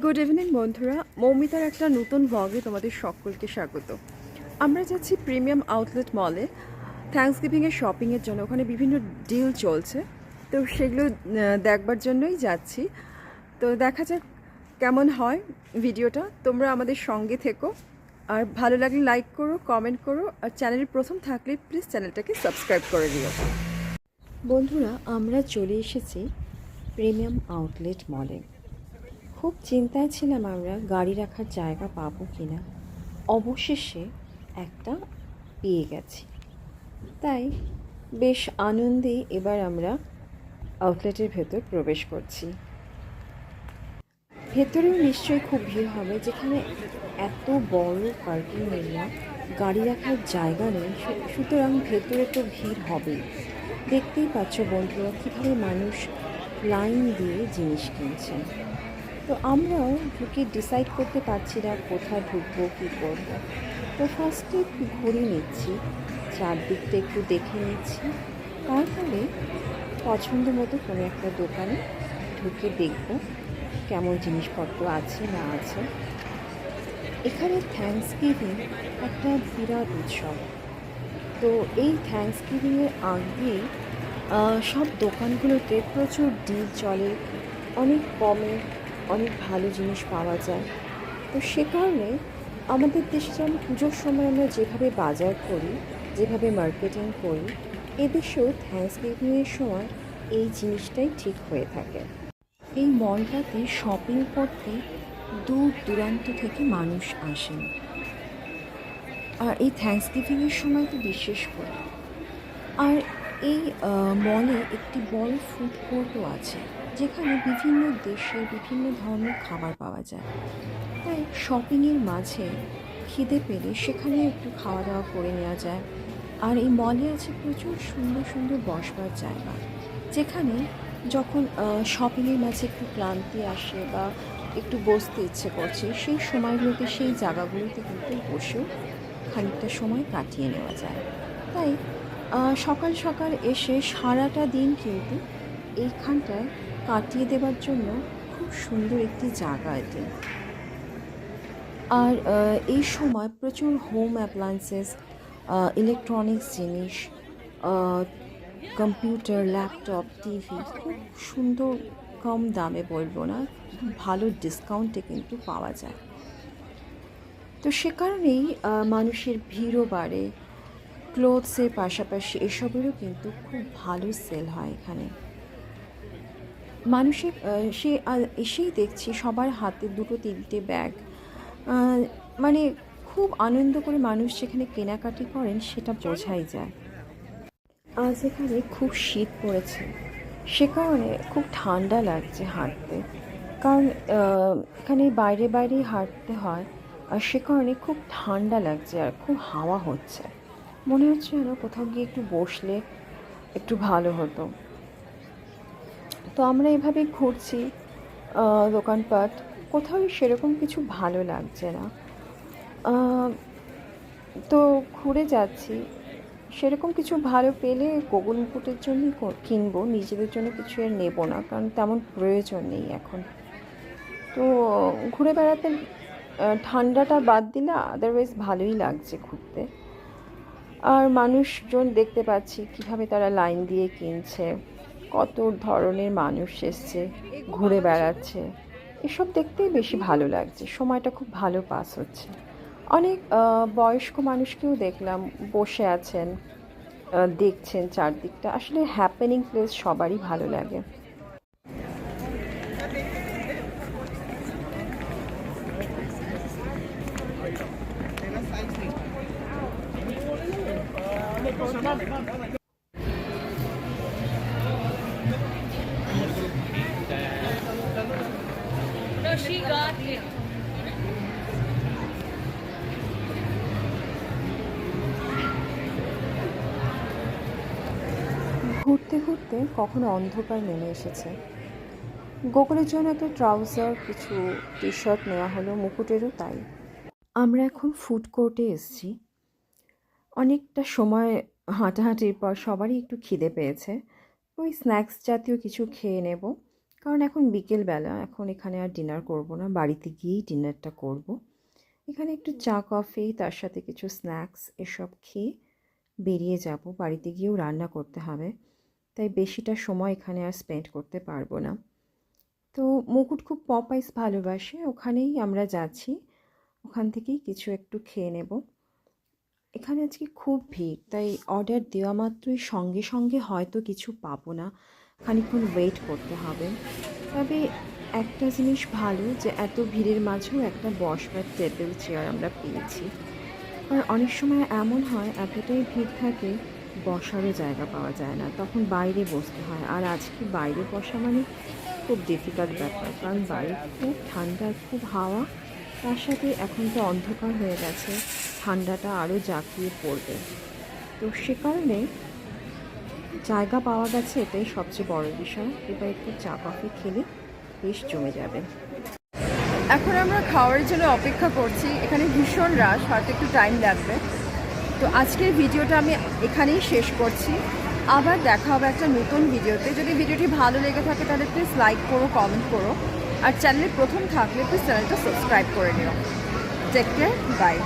Good evening বন্ধুরা। মৌমিতার একটা নতুন ব্লগে তোমাদের সকলকে স্বাগত। আমরা যাচ্ছি প্রিমিয়াম আউটলেট মলে থ্যাংকস গিভিংয়ের শপিংয়ের জন্য। ওখানে বিভিন্ন ডিল চলছে। তো সেগুলো দেখবার জন্যই যাচ্ছি। তো দেখা যাক কেমন হয় ভিডিওটা। তোমরা আমাদের সঙ্গে থেকো। আর ভালো লাগলে লাইক করো কমেন্ট করো। আর চ্যানেলের প্রথম থাকলে প্লিজ চ্যানেলটাকে সাবস্ক্রাইব করে দিও। বন্ধুরা, আমরা চলে এসেছি প্রিমিয়াম আউটলেট মলে খুব চিন্তায় ছিলাম আমরা গাড়ি রাখার জায়গা পাবো কি না অবশেষে একটা পেয়ে গেছি। তাই বেশ আনন্দে এবার আমরা আউটলেটের ভেতর প্রবেশ করছি। ভেতরেও নিশ্চয়ই খুব ভিড় হবে, যেখানে এত বড় পার্কিং এরিয়া গাড়ি রাখার জায়গা নেই সুতরাং ভেতরে তো ভিড় হবেই। দেখতেই পাচ্ছ বন্ধুরা, কীভাবে মানুষ লাইন দিয়ে জিনিস কিনছেন তো আমরাও ঢুকে ডিসাইড করতে পারছি না কোথায় ঢুকবো, কী করব। তো ফার্স্টে একটু ঘুরে নিচ্ছি, চারদিকটা একটু দেখে নিচ্ছি। তারপরে পছন্দ মতো কোনো একটা দোকানে ঢুকে দেখব কেমন জিনিসপত্র আছে, না আছে। এখানে থ্যাংকস গিভিং একটা বিরাট উৎসব। তো এই থ্যাংকস গিভিংয়ের আগে সব দোকানগুলোতে প্রচুর ডিল চলে, অনেক কমে অনেক ভালো জিনিস পাওয়া যায়। তো সে কারণে আমাদের দেশে যেমন পুজোর সময় আমরা যেভাবে বাজার করি, যেভাবে মার্কেটিং করি, এদেশেও থ্যাংকস গিভিংয়ের সময় এই জিনিসটাই ঠিক হয়ে থাকে। এই মলটাতে শপিং করতে দূর দূরান্ত থেকে মানুষ আসেন। আর এই থ্যাংকস গিভিংয়ের সময় তো বিশেষ করে। আর এই মলে একটি বড় ফুড কোর্টও আছে। যেখানে বিভিন্ন দেশের বিভিন্ন ধরনের খাবার পাওয়া যায়। তাই শপিংয়ের মাঝে খিদে পেলে সেখানে একটু খাওয়া দাওয়া করে নেওয়া যায়। আর এই মলে আছে প্রচুর সুন্দর সুন্দর বসবার জায়গা। যেখানে যখন শপিংয়ের মাঝে একটু ক্লান্তি আসে বা একটু বসতে ইচ্ছে করছে, সেই সময়গুলোতে সেই জায়গাগুলোতে কিন্তু বসেও খানিকটা সময় কাটিয়ে নেওয়া যায়। তাই সকাল সকাল এসে সারাটা দিন কিন্তু এইখানটায় কাটিয়ে দেওয়ার জন্য খুব সুন্দর একটি জায়গা এটি। আর এই সময় প্রচুর হোম অ্যাপ্লায়েন্সেস ইলেকট্রনিক্স জিনিস কম্পিউটার ল্যাপটপ টিভি খুব সুন্দর কম দামে বলব না, ভালো ডিসকাউন্টে কিন্তু পাওয়া যায়। তো সে কারণেই মানুষের ভিড়ও বাড়ে ক্লোথসের পাশাপাশি এসবেরও কিন্তু খুব ভালো সেল হয় এখানে। মানুষের সে এসেই দেখছি সবার হাতে দুটো তিনটে ব্যাগ। মানে খুব আনন্দ করে মানুষ যেখানে কেনাকাটি করেন সেটা বোঝাই যায়। আজ এখানে খুব শীত পড়েছে। সে কারণে খুব ঠান্ডা লাগছে হাঁটতে। কারণ এখানে বাইরে বাইরেই হাঁটতে হয় আর সে কারণে খুব ঠান্ডা লাগছে আর খুব হাওয়া হচ্ছে। মনে হচ্ছে যেন কোথাও গিয়ে একটু বসলে একটু ভালো হতো। তো আমরা এভাবে ঘুরছি দোকানপাট। কোথাও সেরকম কিছু ভালো লাগছে না। তো ঘুরে যাচ্ছি। সেরকম কিছু ভালো পেলে গোগল মুকুটের জন্যই কিনবো। নিজেদের জন্য কিছু আর নেব না, কারণ তেমন প্রয়োজন নেই এখন। তো ঘুরে বেড়াতে ঠান্ডাটা বাদ দিলে আদারওয়াইজ ভালোই লাগছে ঘুরতে। আর মানুষজন দেখতে পাচ্ছি কীভাবে তারা লাইন দিয়ে কিনছে। কত ধরনের মানুষ এসছে, ঘুরে বেড়াচ্ছে। এসব দেখতেই বেশি ভালো লাগছে, সময়টা খুব ভালো পাস হচ্ছে। অনেক বয়স্ক মানুষকেও দেখলাম বসে আছেন দেখছেন চারদিকটা। আসলে হ্যাপেনিং প্লেস সবারই ভালো লাগে। ঘুরতে ঘুরতে কখনো অন্ধকার নেমে এসেছে। গোকুলের জন্য একটা ট্রাউজার, কিছু টি শার্ট নেওয়া হলো, মুকুটেরও তাই। আমরা এখন ফুড কোর্টে এসেছি। অনেকটা সময় হাঁটাহাঁটির পর সবারই একটু খিদে পেয়েছে। ওই স্ন্যাক্স জাতীয় কিছু খেয়ে নেব, কারণ এখন বিকেলবেলা, এখন এখানে আর ডিনার করব না, বাড়িতে গিয়েই ডিনারটা করব। এখানে একটু চা, কফি, তার সাথে কিছু স্ন্যাক্স, এসব খেয়ে বেরিয়ে যাব। বাড়িতে গিয়েও রান্না করতে হবে। তাই বেশিটা সময় এখানে আর স্পেন্ড করতে পারব না। তো মুকুট খুব পপ আইস ভালোবাসে, ওখানেই আমরা যাচ্ছি, ওখান থেকেই কিছু একটু খেয়ে নেব। এখানে আজকে খুব ভিড়, তাই অর্ডার দেওয়া মাত্রই সঙ্গে সঙ্গে হয়তো কিছু পাবো না, খানিকক্ষণ ওয়েট করতে হবে। তবে একটা জিনিস ভালো যে এত ভিড়ের মাঝেও একটা বসবার টেবিল চেয়ার আমরা পেয়েছি। আর অনেক সময় এমন হয়, এতটাই ভিড় থাকে বসারও জায়গা পাওয়া যায় না। তখন বাইরে বসতে হয়। আর আজকে বাইরে বসা মানে খুব ডিফিকাল্ট ব্যাপার। কারণ বাইরে খুব ঠান্ডা, খুব হাওয়া। তার সাথে এখন তো অন্ধকার হয়ে গেছে। ঠান্ডাটা আরও জাঁকিয়ে পড়বে। তো সে কারণে জায়গা পাওয়া গেছে, এটাই সবচেয়ে বড় বিষয়। এবার একটু চা, কফি খেলে বেশ জমে যাবে। এখন আমরা খাওয়ার জন্য অপেক্ষা করছি। এখানে ভীষণ রাশ হয়তো একটু টাইম লাগবে। তো আজকের ভিডিওটা আমি এখানেই শেষ করছি। আবার দেখা হবে একটা নতুন ভিডিওতে। যদি ভিডিওটি ভালো লেগে থাকে তাহলে প্লিজ লাইক করো কমেন্ট করো। আর চ্যানেলে প্রথম থাকলে প্লিজ চ্যানেলটা সাবস্ক্রাইব করে নিও। Take care bye